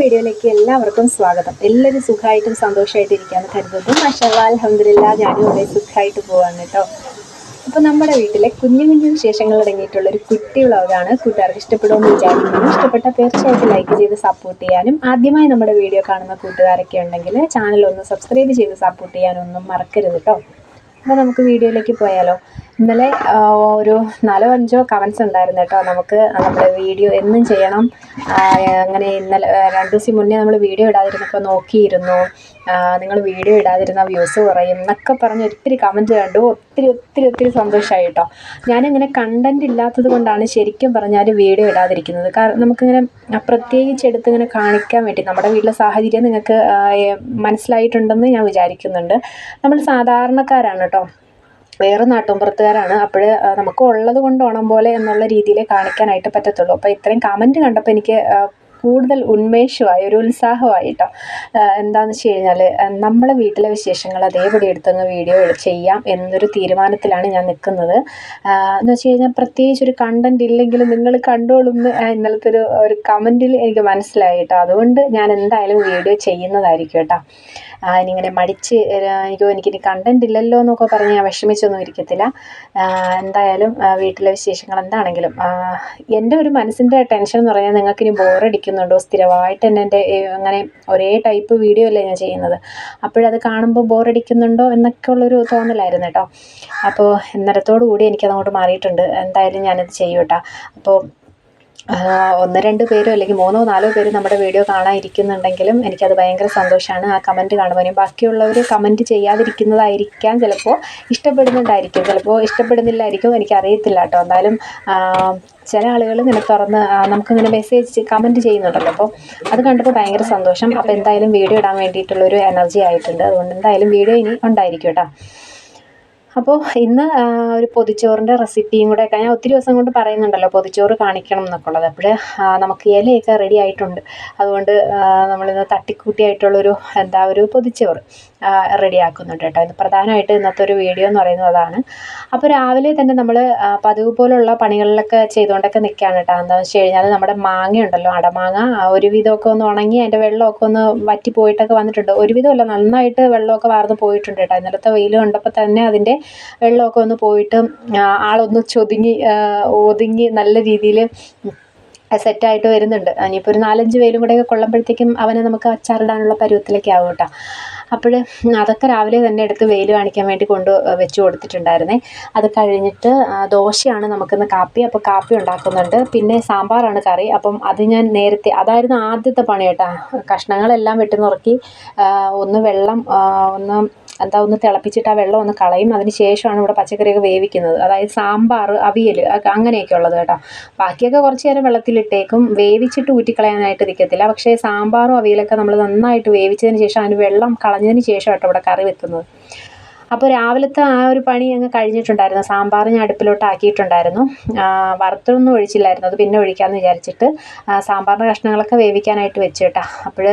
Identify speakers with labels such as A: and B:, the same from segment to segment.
A: വീഡിയോയിലേക്ക് എല്ലാവർക്കും സ്വാഗതം. എല്ലാവരും സുഖമായിട്ടും സന്തോഷമായിട്ട് ഇരിക്കാന്ന് കരുതുന്നു. മഷാ അലഹമില്ല ഞാനും ഇവിടെ സുഖമായിട്ട് പോവാണ് കേട്ടോ. അപ്പോൾ നമ്മുടെ വീട്ടിലെ കുഞ്ഞു കുഞ്ഞു വിശേഷങ്ങൾ അടങ്ങിയിട്ടുള്ള ഒരു കുട്ടി കൂട്ടുകാർക്ക് ഇഷ്ടപ്പെടുമെന്ന് വിചാരിക്കുന്നു. ഇഷ്ടപ്പെട്ട തീർച്ചയായിട്ടും ലൈക്ക് ചെയ്ത് സപ്പോർട്ട് ചെയ്യാനും ആദ്യമായി നമ്മുടെ വീഡിയോ കാണുന്ന കൂട്ടുകാരൊക്കെ ഉണ്ടെങ്കിൽ ചാനൽ ഒന്ന് സബ്സ്ക്രൈബ് ചെയ്ത് സപ്പോർട്ട് ചെയ്യാനൊന്നും മറക്കരുത് കേട്ടോ അപ്പോൾ നമുക്ക് വീഡിയോയിലേക്ക് പോയാലോ. ഇന്നലെ ഒരു നാലോ അഞ്ചോ കമൻസ് ഉണ്ടായിരുന്നു കേട്ടോ. നമുക്ക് നമ്മുടെ വീഡിയോ എന്നും ചെയ്യണം. അങ്ങനെ ഇന്നലെ രണ്ടു ദിവസം മുന്നേ നമ്മൾ വീഡിയോ ഇടാതിരുന്നപ്പോൾ നോക്കിയിരുന്നു. നിങ്ങൾ വീഡിയോ ഇടാതിരുന്ന വ്യൂസ് കുറയും എന്നൊക്കെ പറഞ്ഞ് ഒത്തിരി കമന്റ് കണ്ടു. ഒത്തിരി ഒത്തിരി ഒത്തിരി സന്തോഷമായി കേട്ടോ. ഞാനിങ്ങനെ കണ്ടന്റ് ഇല്ലാത്തത് കൊണ്ടാണ് ശരിക്കും പറഞ്ഞാൽ വീഡിയോ ഇടാതിരിക്കുന്നത്. കാരണം നമുക്കിങ്ങനെ പ്രത്യേകിച്ച് എടുത്ത് ഇങ്ങനെ കാണിക്കാൻ വേണ്ടി നമ്മുടെ വീട്ടിലെ സാഹചര്യം നിങ്ങൾക്ക് മനസ്സിലായിട്ടുണ്ടെന്ന് ഞാൻ വിചാരിക്കുന്നുണ്ട്. നമ്മൾ സാധാരണക്കാരാണ് കേട്ടോ. വേറെ നാട്ടുമ്പുറത്തുകാരാണ്. അപ്പോൾ നമുക്ക് ഉള്ളത് കൊണ്ട് ഓണം പോലെ എന്നുള്ള രീതിയിൽ കാണിക്കാനായിട്ട് പറ്റത്തുള്ളൂ. അപ്പോൾ ഇത്രയും കമന്റ് കണ്ടപ്പോൾ എനിക്ക് കൂടുതൽ ഉന്മേഷമായി ഒരു ഉത്സാഹമായി കേട്ടോ എന്താണെന്ന് വെച്ച് കഴിഞ്ഞാൽ നമ്മളെ വീട്ടിലെ വിശേഷങ്ങൾ അതേപടി എടുത്തൊന്ന് വീഡിയോ ചെയ്യാം എന്നൊരു തീരുമാനത്തിലാണ് ഞാൻ നിൽക്കുന്നത്. എന്ന് വെച്ച് കഴിഞ്ഞാൽ പ്രത്യേകിച്ച് ഒരു കണ്ടന്റ് ഇല്ലെങ്കിലും നിങ്ങൾ കണ്ടോളും ഇന്നലത്തെ ഒരു ഒരു കമന്റിൽ എനിക്ക് മനസ്സിലായി കേട്ടോ. അതുകൊണ്ട് ഞാൻ എന്തായാലും വീഡിയോ ചെയ്യുന്നതായിരിക്കും കേട്ടോ. ആ, ഇനിയിങ്ങനെ മടിച്ച് അയ്യോ എനിക്കിനി കണ്ടന്റ് ഇല്ലല്ലോ എന്നൊക്കെ പറഞ്ഞ് ഞാൻ വിഷമിച്ചൊന്നും ഇരിക്കത്തില്ല. എന്തായാലും വീട്ടിലെ വിശേഷങ്ങൾ എന്താണെങ്കിലും എന്റെ ഒരു മനസ്സിന്റെ ടെൻഷൻ എന്ന് പറഞ്ഞാൽ നിങ്ങൾക്കിനി ബോറടിക്കുന്നുണ്ടോ സ്ഥിരമായിട്ട് തന്നെ എന്റെ അങ്ങനെ ഒരേ ടൈപ്പ് വീഡിയോ അല്ലേ ഞാൻ ചെയ്യുന്നത്. അപ്പോഴത് കാണുമ്പോൾ ബോറടിക്കുന്നുണ്ടോ എന്നൊക്കെ ഉള്ളൊരു തോന്നലായിരുന്നു കേട്ടോ. അപ്പോൾ ഇന്നലത്തോടു കൂടി എനിക്കതങ്ങോട്ട് മാറിയിട്ടുണ്ട്. എന്തായാലും ഞാനത് ചെയ്യും കേട്ടോ അപ്പോൾ ഒന്ന് രണ്ട് പേരോ അല്ലെങ്കിൽ മൂന്നോ നാലോ പേര് നമ്മുടെ വീഡിയോ കാണാതിരിക്കുന്നുണ്ടെങ്കിലും എനിക്കത് ഭയങ്കര സന്തോഷമാണ് ആ കമന്റ് കാണുവാനും ബാക്കിയുള്ളവർ കമന്റ് ചെയ്യാതിരിക്കുന്നതായിരിക്കാം. ചിലപ്പോൾ ഇഷ്ടപ്പെടുന്നുണ്ടായിരിക്കും. ചിലപ്പോൾ ഇഷ്ടപ്പെടുന്നില്ലായിരിക്കും. എനിക്കറിയത്തില്ല കേട്ടോ. എന്തായാലും ചില ആളുകൾ ഇങ്ങനെ തുറന്ന് നമുക്കിങ്ങനെ മെസ്സേജ് കമന്റ് ചെയ്യുന്നുണ്ടല്ലോ. അപ്പോൾ അത് കണ്ടപ്പോൾ ഭയങ്കര സന്തോഷം. അപ്പോൾ എന്തായാലും വീഡിയോ ഇടാൻ വേണ്ടിയിട്ടുള്ളൊരു എനർജി ആയിട്ടുണ്ട്. അതുകൊണ്ട് എന്തായാലും വീഡിയോ ഇനി ഉണ്ടായിരിക്കും കേട്ടോ. അപ്പോൾ ഇന്ന് ഒരു പൊതിച്ചോറിന്റെ റെസിപ്പിയും കൂടെ ഞാൻ ഒത്തിരി ദിവസം കൊണ്ട് പറയുന്നുണ്ടല്ലോ പൊതിച്ചോറ് കാണിക്കണം എന്നൊക്കെ ഉള്ളത് അപ്പോൾ നമുക്ക് ഇലയൊക്കെ റെഡി ആയിട്ടുണ്ട്. അതുകൊണ്ട് നമ്മളിന്ന് തട്ടിക്കൂട്ടിയായിട്ടുള്ളൊരു എന്താ ഒരു പൊതിച്ചോറ്. റെഡി ആക്കുന്നുണ്ട് കേട്ടോ. പ്രധാനമായിട്ട് ഇന്നത്തെ ഒരു വീഡിയോ എന്ന് പറയുന്നത് അതാണ്. അപ്പോൾ രാവിലെ തന്നെ നമ്മൾ പതിവ് പോലുള്ള പണികളിലൊക്കെ ചെയ്തുകൊണ്ടൊക്കെ നിൽക്കുകയാണ് കേട്ടോ. എന്താണെന്ന് വെച്ച് കഴിഞ്ഞാൽ നമ്മുടെ മാങ്ങ ഉണ്ടല്ലോ അടമാങ്ങ ഒരു ഒരുവിധമൊക്കെ ഒന്ന് ഉണങ്ങി അതിന്റെ വെള്ളമൊക്കെ ഒന്ന് വറ്റി പോയിട്ടൊക്കെ വന്നിട്ടുണ്ട്. ഒരു ഒരുവിധമല്ല നന്നായിട്ട് വെള്ളമൊക്കെ വാർന്ന് പോയിട്ടുണ്ട് കേട്ടോ. ഇന്നലത്തെ വെയിൽ കണ്ടപ്പോൾ തന്നെ അതിന്റെ വെള്ളമൊക്കെ ഒന്ന് പോയിട്ട് ആളൊന്ന് ചൊതുങ്ങി ഒതുങ്ങി നല്ല രീതിയിൽ സെറ്റായിട്ട് വരുന്നുണ്ട്. ഇനിയിപ്പോൾ ഒരു നാലഞ്ച് വെയിലും കൂടെയൊക്കെ കൊള്ളുമ്പോഴത്തേക്കും അവനെ നമുക്ക് അച്ചാറിടാനുള്ള പരുവത്തിലൊക്കെ ആവും കേട്ടോ. അപ്പോൾ അതൊക്കെ രാവിലെ തന്നെ എടുത്ത് വെയിൽ കാണിക്കാൻ വേണ്ടി കൊണ്ട് വെച്ച് കൊടുത്തിട്ടുണ്ടായിരുന്നേ. അത് കഴിഞ്ഞിട്ട് ദോശയാണ് നമുക്കിന്ന് കാപ്പി അപ്പോൾ കാപ്പി ഉണ്ടാക്കുന്നുണ്ട്. പിന്നെ സാമ്പാറാണ് കറി. അപ്പം അത് ഞാൻ നേരത്തെ അതായിരുന്നു ആദ്യത്തെ പണി കേട്ടോ. കഷ്ണങ്ങളെല്ലാം വെട്ടി നുറുക്കി ഒന്ന് വെള്ളം ഒന്ന് എന്താ ഒന്ന് തിളപ്പിച്ചിട്ട് ആ വെള്ളം ഒന്ന് കളയും. അതിന് ശേഷമാണ് ഇവിടെ പച്ചക്കറിയൊക്കെ വേവിക്കുന്നത്. അതായത് സാമ്പാർ അവിയൽ അങ്ങനെയൊക്കെ ഉള്ളത് കേട്ടോ. ബാക്കിയൊക്കെ കുറച്ച് നേരം വെള്ളത്തിലിട്ടേക്കും. വേവിച്ചിട്ട് ഊറ്റിക്കളയാനായിട്ട് നിൽക്കത്തില്ല പക്ഷേ സാമ്പാറും അവിയലൊക്കെ നമ്മൾ നന്നായിട്ട് വേവിച്ചതിന് ശേഷം അതിന് വെള്ളം കളഞ്ഞതിന് ശേഷം കേട്ടോ ഇവിടെ കറി വെക്കുന്നത്. അപ്പോൾ രാവിലത്തെ ആ ഒരു പണി അങ്ങ് കഴിഞ്ഞിട്ടുണ്ടായിരുന്നു. സാമ്പാർ ഞാൻ അടുപ്പിലോട്ട് ആക്കിയിട്ടുണ്ടായിരുന്നു വറുത്തൊന്നും ഒഴിച്ചില്ലായിരുന്നു. അത് പിന്നെ ഒഴിക്കാമെന്ന് വിചാരിച്ചിട്ട് സാമ്പാറിന്റെ കഷ്ണങ്ങളൊക്കെ വേവിക്കാനായിട്ട് വെച്ചു കേട്ടോ. അപ്പോൾ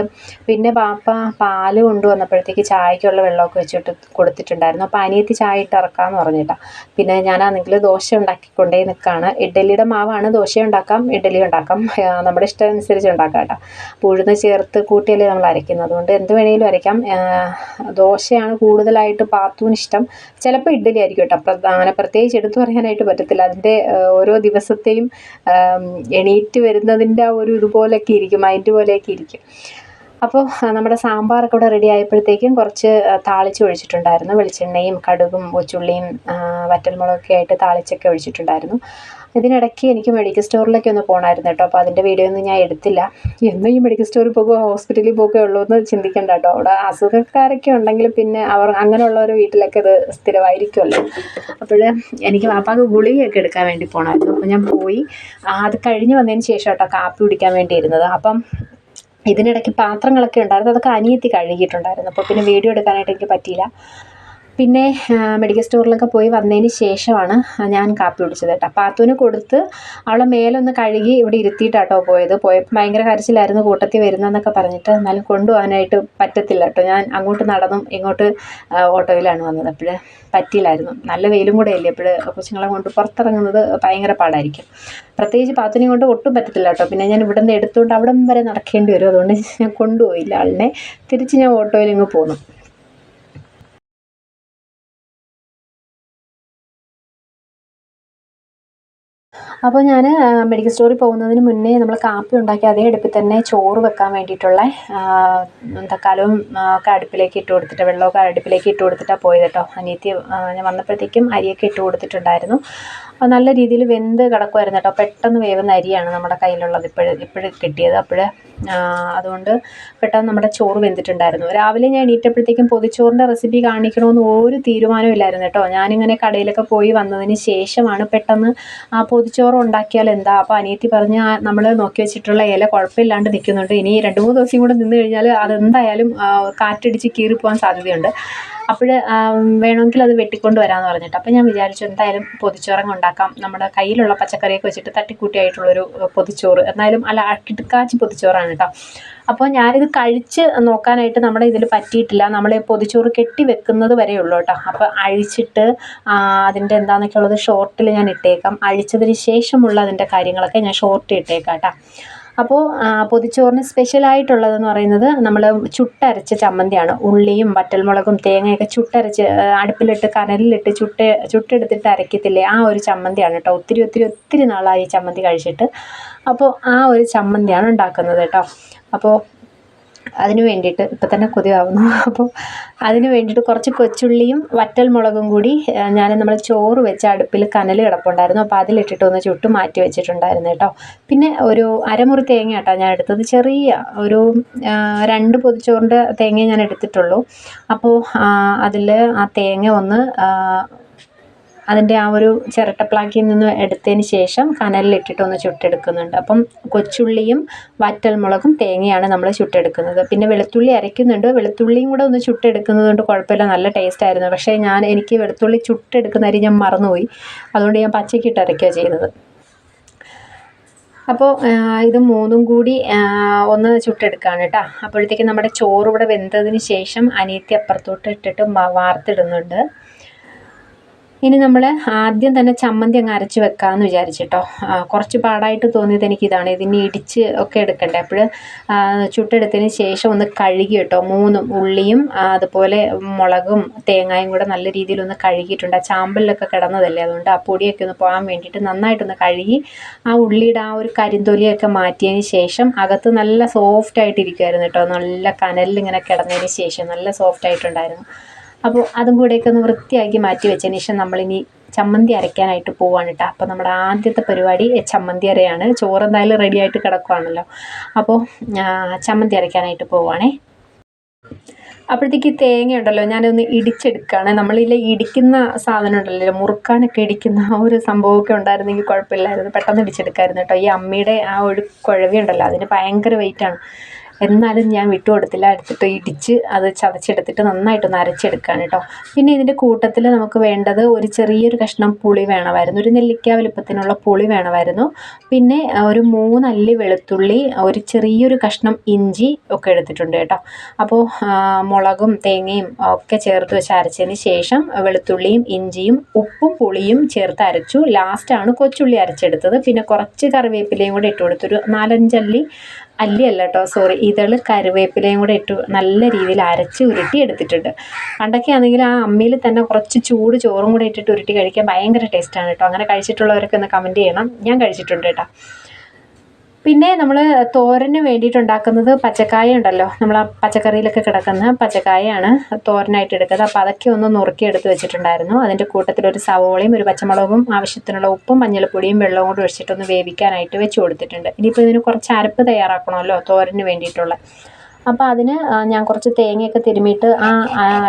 A: പിന്നെ പാപ്പ പാൽ കൊണ്ടുവന്നപ്പോഴത്തേക്ക് ചായക്കുള്ള വെള്ളമൊക്കെ വെച്ചിട്ട് കൊടുത്തിട്ടുണ്ടായിരുന്നു. അപ്പോൾ അനിയത്തി ചായ ഇട്ട് ഇറക്കാമെന്ന് പറഞ്ഞിട്ടാ പിന്നെ ഞാനാണെങ്കിൽ ദോശ ഉണ്ടാക്കി ഉണ്ടാക്കിക്കൊണ്ടേ നിൽക്കുകയാണ് ഇഡ്ഡലിയുടെ മാവാണ്. ദോശ ഉണ്ടാക്കാം ഇഡ്ഡലി ഉണ്ടാക്കാം. നമ്മുടെ ഇഷ്ടം അനുസരിച്ച് ഉണ്ടാക്കാം കേട്ടോ. അപ്പോൾ ഉഴുന്ന് ചേർത്ത് കൂട്ടിയല്ലേ നമ്മൾ അരയ്ക്കുന്നത്. അതുകൊണ്ട് എന്ത് വേണമെങ്കിലും അരയ്ക്കാം. ദോശയാണ് കൂടുതലായിട്ട് പാത്തുവിന് ഇഷ്ടം ചിലപ്പോൾ ഇഡ്ഡലി ആയിരിക്കും കേട്ടോ. പ്രധാന പ്രത്യേകിച്ച് എടുത്തു പറയാനായിട്ട് പറ്റത്തില്ല. അതിന്റെ ഓരോ ദിവസത്തെയും എണീറ്റ് വരുന്നതിന്റെ ആ ഒരു ഇതുപോലെയൊക്കെ ഇരിക്കും മൈൻഡ് പോലെയൊക്കെ ഇരിക്കും. അപ്പോൾ നമ്മുടെ സാമ്പാറൊക്കെ ഇവിടെ റെഡി ആയപ്പോഴത്തേക്കും കുറച്ച് താളിച്ച് ഒഴിച്ചിട്ടുണ്ടായിരുന്നു. വെളിച്ചെണ്ണയും കടുകും കൊച്ചുള്ളിയും ആ, വറ്റൽമുളകൊക്കെ ആയിട്ട് താളിച്ചൊക്കെ ഒഴിച്ചിട്ടുണ്ടായിരുന്നു. ഇതിനിടയ്ക്ക് എനിക്ക് മെഡിക്കൽ സ്റ്റോറിലേക്ക് ഒന്ന് പോകണമായിരുന്നു കേട്ടോ. അപ്പോൾ അതിന്റെ വീഡിയോ ഒന്നും ഞാൻ എടുത്തില്ല. എന്നും ഈ മെഡിക്കൽ സ്റ്റോറിൽ പോകുക ഹോസ്പിറ്റലിൽ പോകുകയോ ഉള്ളൂ എന്ന് ചിന്തിക്കണ്ട കേട്ടോ. അവിടെ അസുഖക്കാരൊക്കെ ഉണ്ടെങ്കിൽ പിന്നെ അവർ അങ്ങനെയുള്ളവർ വീട്ടിലൊക്കെ ഇത് സ്ഥിരമായിരിക്കുമല്ലോ. അപ്പോൾ എനിക്ക് വാപ്പാക്ക് ഗുളികയൊക്കെ എടുക്കാൻ വേണ്ടി പോകണമായിരുന്നു അപ്പോൾ ഞാൻ പോയി. അത് കഴിഞ്ഞ് വന്നതിന് ശേഷം കേട്ടോ കാപ്പി കുടിക്കാൻ വേണ്ടി ഇരുന്നത്. അപ്പം ഇതിനിടയ്ക്ക് പാത്രങ്ങളൊക്കെ ഉണ്ടായിരുന്നു. അതൊക്കെ അനിയത്തി കഴുകിയിട്ടുണ്ടായിരുന്നു. അപ്പോൾ പിന്നെ വീഡിയോ എടുക്കാനായിട്ട് എനിക്ക് പറ്റിയില്ല. പിന്നെ മെഡിക്കൽ സ്റ്റോറിലൊക്കെ പോയി വന്നതിന് ശേഷമാണ് ഞാൻ കാപ്പി കുടിച്ചത് കേട്ടോ. പാത്തുവിന് കൊടുത്ത് അവളെ മേലൊന്ന് കഴുകി ഇവിടെ ഇരുത്തിയിട്ടാട്ടോ പോയത്. പോയപ്പോൾ ഭയങ്കര കരച്ചിലായിരുന്നു കൂട്ടത്തിൽ വരുന്നതെന്നൊക്കെ പറഞ്ഞിട്ട് എന്നാലും കൊണ്ടുപോകാനായിട്ട് പറ്റത്തില്ല കേട്ടോ. ഞാൻ അങ്ങോട്ട് നടന്നും ഇങ്ങോട്ട് ഓട്ടോയിലാണ് വന്നത്. അപ്പോൾ പറ്റിയില്ലായിരുന്നു. നല്ല വെയിലും കൂടെ അല്ലേ? അപ്പോൾ കൊച്ചുങ്ങളെ കൊണ്ട് പുറത്തിറങ്ങുന്നത് ഭയങ്കര പാടായിരിക്കും. പ്രത്യേകിച്ച് പാത്തുനെ കൊണ്ട് ഒട്ടും പറ്റത്തില്ല കേട്ടോ. പിന്നെ ഞാൻ ഇവിടെ നിന്ന് എടുത്തുകൊണ്ട് അവിടം വരെ നടക്കേണ്ടി വരും. അതുകൊണ്ട് ഞാൻ കൊണ്ടുപോയില്ല. ആളിനെ തിരിച്ച് ഞാൻ ഓട്ടോയിൽ ഇങ്ങ് പോന്നു. അപ്പോൾ ഞാൻ മെഡിക്കൽ സ്റ്റോറിൽ പോകുന്നതിന് മുന്നേ നമ്മൾ കാപ്പി ഉണ്ടാക്കി അതേ അടുപ്പിൽ തന്നെ ചോറ് വെക്കാൻ വേണ്ടിയിട്ടുള്ള തക്കാലവും കലവും ഒക്കെ അടുപ്പിലേക്ക് ഇട്ട് കൊടുത്തിട്ട് വെള്ളമൊക്കെ അടുപ്പിലേക്ക് ഇട്ട് കൊടുത്തിട്ടാണ് പോയത് കേട്ടോ. അനിയത്തി ഞാൻ വന്നപ്പോഴത്തേക്കും അരിയൊക്കെ ഇട്ട് കൊടുത്തിട്ടുണ്ടായിരുന്നു. നല്ല രീതിയിൽ വെന്ത് കിടക്കുമായിരുന്നു കേട്ടോ. പെട്ടെന്ന് വേവുന്ന അരിയാണ് നമ്മുടെ കയ്യിലുള്ളത് ഇപ്പോഴും ഇപ്പോഴും കിട്ടിയത്. അപ്പോൾ അതുകൊണ്ട് പെട്ടെന്ന് നമ്മുടെ ചോറ് വെന്തിട്ടുണ്ടായിരുന്നു. രാവിലെ ഞാൻ എണീറ്റപ്പോഴത്തേക്കും പൊതിച്ചോറിന്റെ റെസിപ്പി കാണിക്കണമെന്ന് ഒരു തീരുമാനവും ഇല്ലായിരുന്നു കേട്ടോ. ഞാനിങ്ങനെ കടയിലൊക്കെ പോയി വന്നതിന് ശേഷമാണ് പെട്ടെന്ന് ആ പൊതിച്ചോറ് ഉണ്ടാക്കിയാൽ എന്താ? അപ്പോൾ അനിയത്തി പറഞ്ഞ് നമ്മൾ നോക്കി വെച്ചിട്ടുള്ള ഇല കുഴപ്പമില്ലാണ്ട് നിൽക്കുന്നുണ്ട്. ഇനി രണ്ട് മൂന്ന് ദിവസം കൂടെ നിന്ന് കഴിഞ്ഞാൽ അതെന്തായാലും കാറ്റടിച്ച് കീറിപ്പോകാൻ സാധ്യതയുണ്ട്. അപ്പോൾ വേണമെങ്കിൽ അത് വെട്ടിക്കൊണ്ട് വരാമെന്ന് പറഞ്ഞിട്ട്. അപ്പോൾ ഞാൻ വിചാരിച്ചു എന്തായാലും പൊതിച്ചോറങ്ങ് ഉണ്ടാക്കാം. നമ്മുടെ കയ്യിലുള്ള പച്ചക്കറിയൊക്കെ വെച്ചിട്ട് തട്ടിക്കൂട്ടിയായിട്ടുള്ളൊരു പൊതിച്ചോറ്. എന്നാലും അല്ല കിടുക്കാച്ചി പൊതിച്ചോറാണ് കേട്ടോ. അപ്പോൾ ഞാനിത് കഴിച്ച് നോക്കാനായിട്ട് നമ്മുടെ ഇതിൽ പറ്റിയിട്ടില്ല. നമ്മൾ പൊതിച്ചോറ് കെട്ടി വെക്കുന്നത് വരെ ഉള്ളൂ കേട്ടോ. അപ്പോൾ അഴിച്ചിട്ട് അതിന്റെ എന്താണെന്നൊക്കെ ഉള്ളത് ഷോർട്ടിൽ ഞാൻ ഇട്ടേക്കാം. അഴിച്ചതിന് ശേഷമുള്ള അതിന്റെ കാര്യങ്ങളൊക്കെ ഞാൻ ഷോർട്ട് ഇട്ടേക്കാം കേട്ടോ. അപ്പോൾ പൊതിച്ചോറിന് സ്പെഷ്യലായിട്ടുള്ളതെന്ന് പറയുന്നത് നമ്മൾ ചുട്ടരച്ച ചമ്മന്തിയാണ്. ഉള്ളിയും വറ്റൽമുളകും തേങ്ങയൊക്കെ ചുട്ടരച്ച് അടുപ്പിലിട്ട് കനലിലിട്ട് ചുട്ട് ചുട്ടെടുത്തിട്ട് അരയ്ക്കത്തില്ലേ ആ ഒരു ചമ്മന്തിയാണ് കേട്ടോ. ഒത്തിരി ഒത്തിരി ഒത്തിരി നാളായി ചമ്മന്തി കഴിച്ചിട്ട്. അപ്പോൾ ആ ഒരു ചമ്മന്തിയാണ് ഉണ്ടാക്കുന്നത് കേട്ടോ. അപ്പോൾ അതിന് വേണ്ടിയിട്ട് ഇപ്പം തന്നെ കൊതിയാവുന്നു. അപ്പോൾ അതിന് വേണ്ടിയിട്ട് കുറച്ച് കൊച്ചുള്ളിയും വറ്റൽ മുളകും കൂടി ഞാൻ നമ്മൾ ചോറ് വെച്ച അടുപ്പിൽ കനൽ കിടപ്പുണ്ടായിരുന്നു. അപ്പോൾ അതിലിട്ടിട്ട് ഒന്ന് ചുട്ട് മാറ്റി വെച്ചിട്ടുണ്ടായിരുന്നു കേട്ടോ. പിന്നെ ഒരു അരമുറി തേങ്ങ കേട്ടോ ഞാൻ എടുത്തത്. ചെറിയ ഒരു രണ്ട് പൊതിച്ചോറിന്റെ തേങ്ങ ഞാൻ എടുത്തിട്ടുള്ളൂ. അപ്പോൾ അതിൽ ആ തേങ്ങ ഒന്ന് അതിന്റെ ആ ഒരു ചിരട്ടപ്ലാക്കിൽ നിന്ന് എടുത്തതിന് ശേഷം കനലിലിട്ടിട്ടൊന്ന് ചുട്ടെടുക്കുന്നുണ്ട്. അപ്പം കൊച്ചുള്ളിയും വറ്റൽമുളകും തേങ്ങയാണ് നമ്മൾ ചുട്ടെടുക്കുന്നത്. പിന്നെ വെളുത്തുള്ളി അരയ്ക്കുന്നുണ്ട്. വെളുത്തുള്ളിയും കൂടെ ഒന്ന് ചുട്ടെടുക്കുന്നത് കൊണ്ട് കുഴപ്പമില്ല. നല്ല ടേസ്റ്റ് ആയിരുന്നു. പക്ഷേ ഞാൻ എനിക്ക് വെളുത്തുള്ളി ചുട്ടെടുക്കുന്ന അരി ഞാൻ മറന്നുപോയി. അതുകൊണ്ട് ഞാൻ പച്ചക്കിട്ട് അരയ്ക്കുക ചെയ്യുന്നത്. അപ്പോൾ ഇത് മൂന്നും കൂടി ഒന്ന് ചുട്ടെടുക്കുകയാണ് കേട്ടോ. അപ്പോഴത്തേക്കും നമ്മുടെ ചോറ് ഇവിടെ വെന്തതിന് ശേഷം അനിയത്തി അപ്പുറത്തോട്ട് ഇട്ടിട്ട് വാർത്തിടുന്നുണ്ട്. ഇനി നമ്മൾ ആദ്യം തന്നെ ചമ്മന്തി അങ്ങ് അരച്ച് വെക്കാമെന്ന് വിചാരിച്ചിട്ടോ. കുറച്ച് പാടായിട്ട് തോന്നിയത് എനിക്കിതാണ്. ഇതിന് ഇടിച്ച് ഒക്കെ എടുക്കണ്ടേ. അപ്പോൾ ചുട്ടെടുത്തതിന് ശേഷം ഒന്ന് കഴുകി കേട്ടോ മൂന്നും ഉള്ളിയും അതുപോലെ മുളകും തേങ്ങായും കൂടെ നല്ല രീതിയിൽ ഒന്ന് കഴുകിയിട്ടുണ്ട്. ആ ചാമ്പലിലൊക്കെ കിടന്നതല്ലേ. അതുകൊണ്ട് ആ പൊടിയൊക്കെ ഒന്ന് പോകാൻ വേണ്ടിയിട്ട് നന്നായിട്ടൊന്ന് കഴുകി ആ ഉള്ളിയുടെ ആ ഒരു കരിന്തൊലിയൊക്കെ മാറ്റിയതിന് ശേഷം അകത്ത് നല്ല സോഫ്റ്റ് ആയിട്ടിരിക്കുമായിരുന്നു കേട്ടോ. നല്ല കനലിൽ ഇങ്ങനെ കിടന്നതിന് ശേഷം നല്ല സോഫ്റ്റ് ആയിട്ടുണ്ടായിരുന്നു. അപ്പോൾ അതും കൂടെയൊക്കെ ഒന്ന് വൃത്തിയാക്കി മാറ്റി വെച്ചതിന് ശേഷം നമ്മളിനി ചമ്മന്തി അരയ്ക്കാനായിട്ട് പോവാണ് കേട്ടോ അപ്പോൾ നമ്മുടെ ആദ്യത്തെ പരിപാടി ചമ്മന്തി അരയാണ്. ചോറ് എന്തായാലും റെഡി ആയിട്ട് കിടക്കുവാണല്ലോ. അപ്പോൾ ചമ്മന്തി അരയ്ക്കാനായിട്ട് പോവുകയാണേ അപ്പോഴത്തേക്ക് തേങ്ങ ഉണ്ടല്ലോ ഞാനൊന്ന് ഇടിച്ചെടുക്കുകയാണ് നമ്മളിലെ ഇടിക്കുന്ന സാധനം ഉണ്ടല്ലോ മുറുക്കാനൊക്കെ ഇടിക്കുന്ന ആ ഒരു സംഭവമൊക്കെ ഉണ്ടായിരുന്നെങ്കിൽ കുഴപ്പമില്ലായിരുന്നു. പെട്ടെന്ന് ഇടിച്ചെടുക്കായിരുന്നു കേട്ടോ ഈ അമ്മയുടെ ആ ഒരു കുഴവി ഉണ്ടല്ലോ അതിന് ഭയങ്കര വെയിറ്റാണ് എന്നാലും ഞാൻ വിട്ടു കൊടുത്തില്ല. എടുത്തിട്ട് ഇടിച്ച് അത് ചതച്ചെടുത്തിട്ട് നന്നായിട്ടൊന്ന് അരച്ചെടുക്കുകയാണ് കേട്ടോ. പിന്നെ ഇതിന്റെ കൂട്ടത്തിൽ നമുക്ക് വേണ്ടത് ഒരു ചെറിയൊരു കഷ്ണം പുളി വേണമായിരുന്നു. ഒരു നെല്ലിക്ക വലുപ്പത്തിനുള്ള പുളി വേണമായിരുന്നു. പിന്നെ ഒരു മൂന്നല്ലി വെളുത്തുള്ളി ഒരു ചെറിയൊരു കഷ്ണം ഇഞ്ചി ഒക്കെ എടുത്തിട്ടുണ്ട് കേട്ടോ. അപ്പോൾ മുളകും തേങ്ങയും ഒക്കെ ചേർത്ത് വെച്ച് അരച്ചതിന് ശേഷം വെളുത്തുള്ളിയും ഇഞ്ചിയും ഉപ്പും പുളിയും ചേർത്ത് അരച്ചു. ലാസ്റ്റാണ് കൊച്ചുള്ളി അരച്ചെടുത്തത്. പിന്നെ കുറച്ച് കറിവേപ്പിലയും കൂടെ ഇട്ട് കൊടുത്തൊരു നാലഞ്ചല്ലി അല്ലിയല്ല കേട്ടോ സോറി ഇതൾ കറിവേപ്പിലയും കൂടെ ഇട്ട് നല്ല രീതിയിൽ അരച്ച് ഉരുട്ടി എടുത്തിട്ടുണ്ട്. പണ്ടൊക്കെ ആണെങ്കിൽ ആ അമ്മിയിൽ തന്നെ കുറച്ച് ചൂട് ചോറും കൂടെ ഇട്ടിട്ട് ഉരുട്ടി കഴിക്കാൻ ഭയങ്കര ടേസ്റ്റാണ് കേട്ടോ. അങ്ങനെ കഴിച്ചിട്ടുള്ളവരൊക്കെ ഒന്ന് കമന്റ് ചെയ്യണം. ഞാൻ കഴിച്ചിട്ടുണ്ട് കേട്ടോ. പിന്നെ നമ്മൾ തോരന് വേണ്ടിയിട്ട് ഉണ്ടാക്കുന്നത് പച്ചക്കായ ഉണ്ടല്ലോ. നമ്മൾ ആ പച്ചക്കറിയിലൊക്കെ കിടക്കുന്ന പച്ചക്കായയാണ് തോരനായിട്ട് എടുക്കുന്നത്. അപ്പോൾ അതൊക്കെ ഒന്ന് നുറുക്കി എടുത്ത് വെച്ചിട്ടുണ്ടായിരുന്നു. അതിന്റെ കൂട്ടത്തിൽ ഒരു സവോളയും ഒരു പച്ചമുളകും ആവശ്യത്തിനുള്ള ഉപ്പും മഞ്ഞൾപ്പൊടിയും വെള്ളവും കൂടി ഒഴിച്ചിട്ടൊന്ന് വേവിക്കാനായിട്ട് വെച്ച് കൊടുത്തിട്ടുണ്ട്. ഇനിയിപ്പോൾ ഇതിന് കുറച്ച് അരപ്പ് തയ്യാറാക്കണമല്ലോ തോരന് വേണ്ടിയിട്ടുള്ള. അപ്പോൾ അതിന് ഞാൻ കുറച്ച് തേങ്ങയൊക്കെ തിരുമിയിട്ട് ആ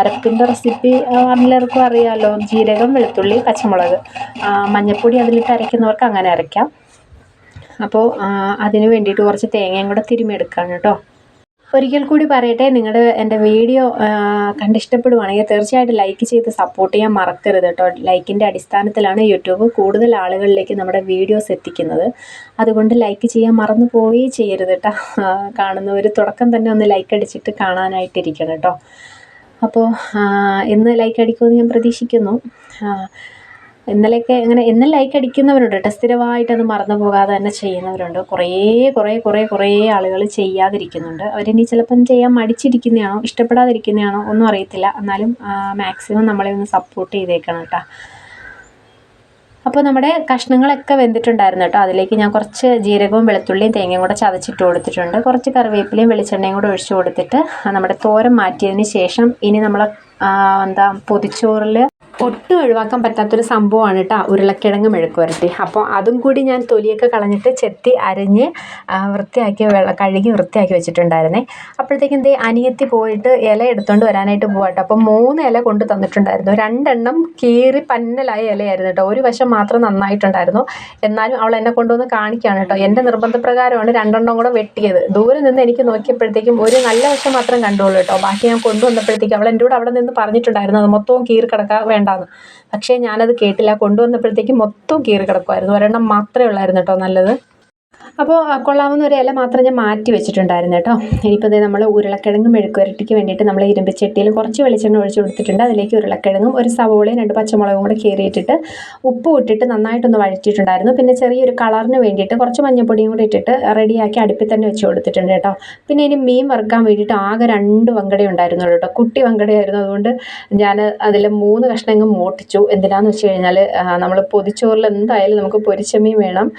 A: അരപ്പിന്റെ റെസിപ്പി എല്ലാവർക്കും അറിയാമല്ലോ ജീരകം വെളുത്തുള്ളി പച്ചമുളക്. മഞ്ഞൾപ്പൊടി അതിലിട്ട് അരയ്ക്കുന്നവർക്ക് അങ്ങനെ അരയ്ക്കാം. അപ്പോൾ അതിന് വേണ്ടിയിട്ട് കുറച്ച് തേങ്ങയും കൂടെ തിരുമ്മി കേട്ടോ. ഒരിക്കൽ കൂടി പറയട്ടെ നിങ്ങളുടെ എന്റെ വീഡിയോ കണ്ടിഷ്ടപ്പെടുവാണെങ്കിൽ തീർച്ചയായിട്ടും ലൈക്ക് ചെയ്ത് സപ്പോർട്ട് ചെയ്യാൻ മറക്കരുത് കേട്ടോ. ലൈക്കിന്റെ അടിസ്ഥാനത്തിലാണ് യൂട്യൂബ് കൂടുതൽ ആളുകളിലേക്ക് നമ്മുടെ വീഡിയോസ് എത്തിക്കുന്നത്. അതുകൊണ്ട് ലൈക്ക് ചെയ്യാൻ മറന്നു പോവേ ചെയ്യരുത് കേട്ടോ. കാണുന്ന ഒരു തുടക്കം തന്നെ ഒന്ന് ലൈക്ക് അടിച്ചിട്ട് കാണാനായിട്ടിരിക്കണം കേട്ടോ. അപ്പോൾ ഇന്ന് ലൈക്ക് അടിക്കുമെന്ന് ഞാൻ പ്രതീക്ഷിക്കുന്നു. ഇന്നലെയൊക്കെ അങ്ങനെ എന്നും ലൈക്ക് അടിക്കുന്നവരുണ്ട്. കേട്ടോ. സ്ഥിരമായിട്ട് അത് മറന്നു പോകാതെ തന്നെ ചെയ്യുന്നവരുണ്ട്. കുറേ കുറേ കുറേ കുറേ ആളുകൾ ചെയ്യാതിരിക്കുന്നുണ്ട്. അവരിനി ചിലപ്പം ചെയ്യാൻ മടിച്ചിരിക്കുന്നതാണോ ഇഷ്ടപ്പെടാതിരിക്കുന്നതാണോ ഒന്നും അറിയത്തില്ല. എന്നാലും മാക്സിമം നമ്മളെ ഒന്ന് സപ്പോർട്ട് ചെയ്തേക്കണം കേട്ടോ. അപ്പോൾ നമ്മുടെ കഷ്ണങ്ങളൊക്കെ വെന്തിട്ടുണ്ടായിരുന്നു കേട്ടോ. അതിലേക്ക് ഞാൻ കുറച്ച് ജീരകവും വെളുത്തുള്ളിയും തേങ്ങയും കൂടെ ചതച്ചിട്ട് കൊടുത്തിട്ടുണ്ട്. കുറച്ച് കറിവേപ്പിലയും വെളിച്ചെണ്ണയും കൂടെ ഒഴിച്ചു കൊടുത്തിട്ട് നമ്മുടെ തോരം മാറ്റിയതിന് ശേഷം ഇനി നമ്മൾ എന്താ പൊതിച്ചോറിൽ ഒട്ടും ഒഴിവാക്കാൻ പറ്റാത്തൊരു സംഭവമാണ് കേട്ടോ ഉരുളക്കിഴങ്ങ് മെഴുക്ക് വരട്ടി അപ്പോൾ അതും കൂടി ഞാൻ തൊലിയൊക്കെ കളഞ്ഞിട്ട് ചെത്തി അരിഞ്ഞ് വൃത്തിയാക്കി വെള്ളം കഴുകി വൃത്തിയാക്കി വെച്ചിട്ടുണ്ടായിരുന്നേ. അപ്പോഴത്തേക്കും ദേ അനിയത്തി പോയിട്ട് ഇല എടുത്തുകൊണ്ട് വരാനായിട്ട് പോകട്ടെ അപ്പോൾ മൂന്ന് ഇല കൊണ്ട് തന്നിട്ടുണ്ടായിരുന്നു. രണ്ടെണ്ണം കീറി പന്നലായ ഇലയായിരുന്നു കേട്ടോ ഒരു വശം മാത്രം നന്നായിട്ടുണ്ടായിരുന്നു. എന്നാലും അവൾ എന്നെ കൊണ്ടുവന്ന് കാണിക്കുകയാണ് കേട്ടോ എന്റെ നിർബന്ധപ്രകാരമാണ് രണ്ടെണ്ണം കൂടെ വെട്ടിയത്. ദൂരെ നിന്ന് എനിക്ക് നോക്കിയപ്പോഴത്തേക്കും ഒരു നല്ല വശം മാത്രം കണ്ടുള്ളൂ കേട്ടോ ബാക്കി ഞാൻ കൊണ്ടുവന്നപ്പോഴത്തേക്കും അവൾ എന്റെ കൂടെ അവിടെ നിന്ന് പറഞ്ഞിട്ടുണ്ടായിരുന്നു. അത് മൊത്തവും കീറി കിടക്കാൻ വേണ്ട വേണ്ടാന്ന്. പക്ഷേ ഞാനത് കേട്ടില്ല. കൊണ്ടുവന്നപ്പോഴത്തേക്കും മൊത്തം കീറി കിടക്കുമായിരുന്നു ഒരെണ്ണം മാത്രമേ ഉള്ളായിരുന്നു കേട്ടോ നല്ലത്. അപ്പോൾ കൊള്ളാവുന്ന ഒരു ഇല മാത്രം ഞാൻ മാറ്റി വെച്ചിട്ടുണ്ടായിരുന്നു കേട്ടോ. ഇനിയിപ്പോൾ നമ്മൾ ഉരുളക്കിഴങ്ങും മെഴുക്കുരട്ടിക്ക് വേണ്ടിയിട്ട് നമ്മൾ ഇരുമ്പിച്ചട്ടിയിൽ കുറച്ച് വെളിച്ചെണ്ണ ഒഴിച്ച് കൊടുത്തിട്ടുണ്ട്. അതിലേക്ക് ഉരുളക്കിഴങ്ങും ഒരു സവോളയും രണ്ട് പച്ചമുളകും കൂടെ കീറിയിട്ടിട്ട് ഉപ്പ് ഇട്ടിട്ട് നന്നായിട്ടൊന്ന് വഴറ്റിയിട്ടുണ്ടായിരുന്നു. പിന്നെ ചെറിയൊരു കളറിന് വേണ്ടിയിട്ട് കുറച്ച് മഞ്ഞൾപ്പൊടിയും കൂടി ഇട്ടിട്ട് റെഡിയാക്കി അടുപ്പിൽ തന്നെ വെച്ച് കൊടുത്തിട്ടുണ്ട് കേട്ടോ. പിന്നെ ഇനി മീൻ വറുക്കാൻ വേണ്ടിയിട്ട് ആകെ രണ്ട് വങ്കട ഉണ്ടായിരുന്നുള്ളൂ കേട്ടോ. കുട്ടി വങ്കടയായിരുന്നു. അതുകൊണ്ട് ഞാൻ അതിൽ മൂന്ന് കഷ്ണങ്ങൾ മോട്ടിച്ചു. എന്തിനാന്ന് വെച്ച് കഴിഞ്ഞാൽ നമ്മൾ പൊതിച്ചോറിൽ എന്തായാലും നമുക്ക് പൊരിച്ച മീൻ വേണം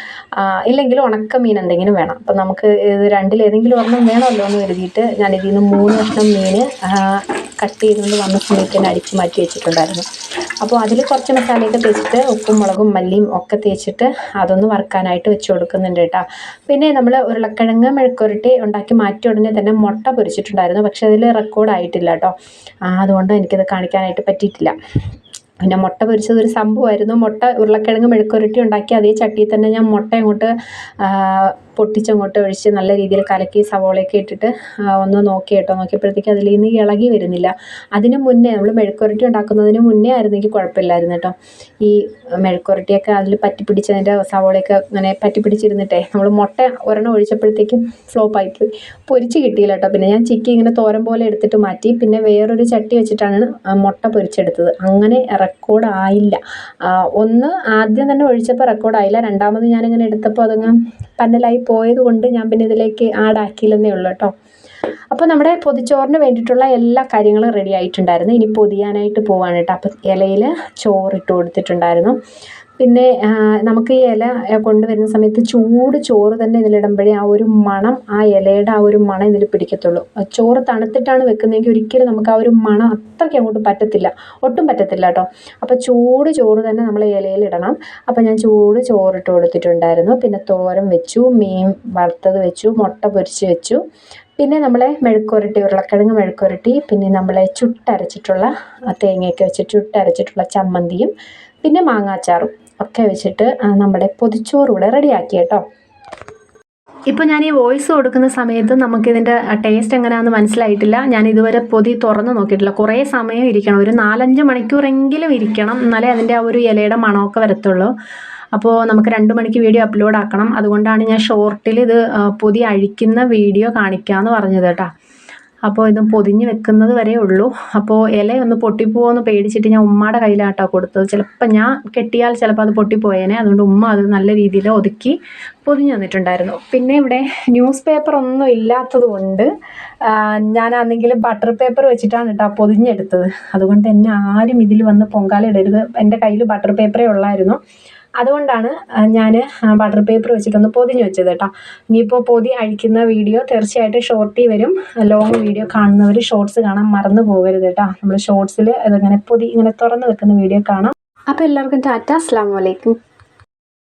A: ഇല്ലെങ്കിൽ ഉണക്ക മീൻ എന്തെങ്കിലും വേണം. അപ്പം നമുക്ക് ഇത് രണ്ടിലേതെങ്കിലും ഒരെണ്ണം വേണമല്ലോ എന്ന് കരുതിയിട്ട് ഞാൻ ഇതിൽ നിന്ന് മൂന്ന് കഷ്ണം മീൻ കട്ട് ചെയ്തുകൊണ്ട് വന്ന സമയത്ത് തന്നെ അടിച്ച് മാറ്റി വെച്ചിട്ടുണ്ടായിരുന്നു. അപ്പോൾ അതിൽ കുറച്ച് മസാലയൊക്കെ തേച്ചിട്ട് ഉപ്പും മുളകും മല്ലിയും ഒക്കെ തേച്ചിട്ട് അതൊന്ന് വറുക്കാനായിട്ട് വെച്ച് കൊടുക്കുന്നുണ്ട് കേട്ടോ. പിന്നെ നമ്മൾ ഉരുളക്കിഴങ്ങ് മെഴുക്കുരട്ടി ഉണ്ടാക്കി മാറ്റി ഉടനെ തന്നെ മുട്ട പൊരിച്ചിട്ടുണ്ടായിരുന്നു. പക്ഷേ അതിൽ റെക്കോർഡ് ആയിട്ടില്ല കേട്ടോ. അതുകൊണ്ട് എനിക്കത് കാണിക്കാനായിട്ട് പറ്റിയിട്ടില്ല. പിന്നെ മുട്ട പൊരിച്ചത് ഒരു സംഭവമായിരുന്നു. മുട്ട ഉരുളക്കിഴങ്ങ് മെഴുക്കുരുട്ടി ഉണ്ടാക്കി അതേ ചട്ടിയിൽ തന്നെ ഞാൻ മുട്ട അങ്ങോട്ട് പൊട്ടിച്ചങ്ങോട്ട് ഒഴിച്ച് നല്ല രീതിയിൽ കലക്കി സവോളയൊക്കെ ഇട്ടിട്ട് ഒന്ന് നോക്കി കേട്ടോ. നോക്കിയപ്പോഴത്തേക്ക് അതിൽ നിന്ന് ഇളകി വരുന്നില്ല. അതിന് മുന്നേ നമ്മൾ മെഴുക്കുരട്ടി ഉണ്ടാക്കുന്നതിന് മുന്നേ ആയിരുന്നെങ്കിൽ കുഴപ്പമില്ലായിരുന്നു കേട്ടോ. ഈ മെഴുക്കുരട്ടിയൊക്കെ അതിൽ പറ്റി പിടിച്ചതിന്റെ സവോളയൊക്കെ അങ്ങനെ പറ്റി പിടിച്ചിരുന്നിട്ടേ നമ്മൾ മുട്ട ഒരെണ്ണം ഒഴിച്ചപ്പോഴത്തേക്കും ഫ്ലോപ്പായിപ്പോയി പൊരിച്ച് കിട്ടിയില്ല കേട്ടോ. പിന്നെ ഞാൻ ചിക്കി ഇങ്ങനെ തോരൻ പോലെ എടുത്തിട്ട് മാറ്റി. പിന്നെ വേറൊരു ചട്ടി വെച്ചിട്ടാണ് മുട്ട പൊരിച്ചെടുത്തത്. അങ്ങനെ റെക്കോർഡ് ആയില്ല. ഒന്ന് ആദ്യം തന്നെ ഒഴിച്ചപ്പോൾ റെക്കോർഡ് ആയില്ല. രണ്ടാമത് ഞാനിങ്ങനെ എടുത്തപ്പോൾ അതങ്ങ് പന്നലായി പോയത് കൊണ്ട് ഞാൻ പിന്നെ ഇതിലേക്ക് ആഡ് ആക്കിയില്ലെന്നേ ഉള്ളൂ കേട്ടോ അപ്പോൾ നമ്മുടെ പൊതിച്ചോറിന് വേണ്ടിയിട്ടുള്ള എല്ലാ കാര്യങ്ങളും റെഡി ആയിട്ടുണ്ടായിരുന്നു. ഇനി പൊതിയാനായിട്ട് പോവാണ് കേട്ടോ അപ്പം ഇലയിൽ ചോറിട്ട് കൊടുത്തിട്ടുണ്ടായിരുന്നു. പിന്നെ നമുക്ക് ഈ ഇല കൊണ്ടുവരുന്ന സമയത്ത് ചൂട് ചോറ് തന്നെ ഇതിലിടുമ്പോഴേ ആ ഒരു മണം ആ ഇലയുടെ ആ ഒരു മണം ഇതിൽ പിടിക്കത്തുള്ളൂ. ചോറ് തണുത്തിട്ടാണ് വെക്കുന്നതെങ്കിൽ ഒരിക്കലും നമുക്ക് ആ ഒരു മണം അത്രയ്ക്ക് അങ്ങോട്ട് പറ്റത്തില്ല. ഒട്ടും പറ്റത്തില്ല കേട്ടോ. അപ്പോൾ ചൂട് ചോറ് തന്നെ നമ്മൾ ഇലയിൽ ഇടണം. അപ്പോൾ ഞാൻ ചൂട് ചോറിട്ട് കൊടുത്തിട്ടുണ്ടായിരുന്നു. പിന്നെ തോരൻ വെച്ചു മീൻ വറുത്തത് വെച്ചു മുട്ട പൊരിച്ച് വെച്ചു. പിന്നെ നമ്മളെ മെഴുക്കുരട്ടി ഉരുളക്കിഴങ്ങ് മെഴുക്കുരട്ടി പിന്നെ നമ്മളെ ചുട്ടരച്ചിട്ടുള്ള തേങ്ങയൊക്കെ വെച്ച് ചുട്ടരച്ചിട്ടുള്ള ചമ്മന്തിയും പിന്നെ മാങ്ങാച്ചാറും. ഒക്കെ വെച്ചിട്ട് നമ്മുടെ പൊതിച്ചോറ് ഇവിടെ റെഡിയാക്കി കേട്ടോ. ഇപ്പോൾ ഞാൻ ഈ വോയിസ് കൊടുക്കുന്ന സമയത്ത് നമുക്കിതിന്റെ ടേസ്റ്റ് എങ്ങനെയാണെന്ന് മനസ്സിലായിട്ടില്ല. ഞാൻ ഇതുവരെ പൊതി തുറന്ന് നോക്കിയിട്ടില്ല. കുറേ സമയം ഇരിക്കണം. ഒരു നാലഞ്ച് മണിക്കൂറെങ്കിലും ഇരിക്കണം. എന്നാലേ അതിന്റെ ആ ഒരു ഇലയുടെ മണമൊക്കെ വരത്തുള്ളൂ. അപ്പോൾ നമുക്ക് രണ്ട് മണിക്ക് വീഡിയോ അപ്ലോഡ് ആക്കണം. അതുകൊണ്ടാണ് ഞാൻ ഷോർട്ടിൽ ഇത് പൊതി അഴിക്കുന്ന വീഡിയോ കാണിക്കാമെന്ന് പറഞ്ഞത് കേട്ടോ. അപ്പോൾ ഇതും പൊതിഞ്ഞ് വെക്കുന്നത് വരെ ഉള്ളൂ. അപ്പോൾ ഇലയൊന്ന് പൊട്ടിപ്പോവെന്ന് പേടിച്ചിട്ട് ഞാൻ ഉമ്മയുടെ കയ്യിലാട്ടോ കൊടുത്തത്. ചിലപ്പോൾ ഞാൻ കെട്ടിയാൽ ചിലപ്പോൾ അത് പൊട്ടിപ്പോയേനെ. അതുകൊണ്ട് ഉമ്മ അത് നല്ല രീതിയിൽ ഒതുക്കി പൊതിഞ്ഞ് തന്നിട്ടുണ്ടായിരുന്നു. പിന്നെ ഇവിടെ ന്യൂസ് പേപ്പർ ഒന്നും ഇല്ലാത്തത് കൊണ്ട് ഞാനാണെങ്കിൽ ബട്ടർ പേപ്പർ വെച്ചിട്ടാണ് കേട്ടോ പൊതിഞ്ഞെടുത്തത്. അതുകൊണ്ട് എന്നെ ആരും ഇതിൽ വന്ന് പൊങ്കാല ഇടരുത്. എന്റെ കയ്യിൽ ബട്ടർ പേപ്പറേ ഉള്ളായിരുന്നു. അതുകൊണ്ടാണ് ഞാൻ ബട്ടർ പേപ്പർ വെച്ചിട്ടൊന്ന് പൊതിഞ്ഞ് വെച്ചത് കേട്ടോ ഇനിയിപ്പോൾ പൊതി അഴിക്കുന്ന വീഡിയോ തീർച്ചയായിട്ടും ഷോർട്ടി വരും. ലോങ് വീഡിയോ കാണുന്നവർ ഷോർട്സ് കാണാൻ മറന്നു പോകരുത് കേട്ടോ നമ്മൾ ഷോർട്സിൽ ഇതിങ്ങനെ പൊതി ഇങ്ങനെ തുറന്ന് വെക്കുന്ന വീഡിയോ കാണാം. അപ്പോൾ എല്ലാവർക്കും ടാറ്റ അസ്സാം വലൈക്കും